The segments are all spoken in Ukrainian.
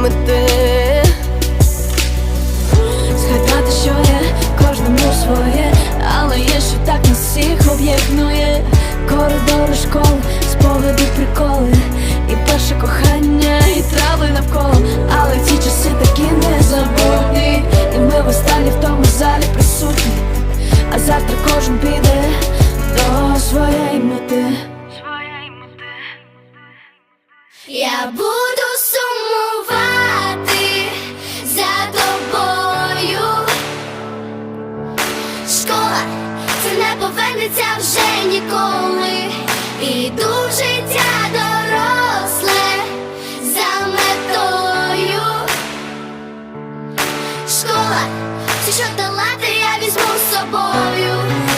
мети. Згадати, що є кожному своє, але є, що так нас всіх об'єднує. Коридори школи, спогади, приколи, і перше кохання, і трави навколо. Але ці часи такі незабутні, і ми востаннє в тому залі присутні. А завтра кожен піде до своєї мети. Я буду ніколи. Іду життя доросле за метою. Школа, все, що я візьму з собою.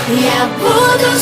Я буду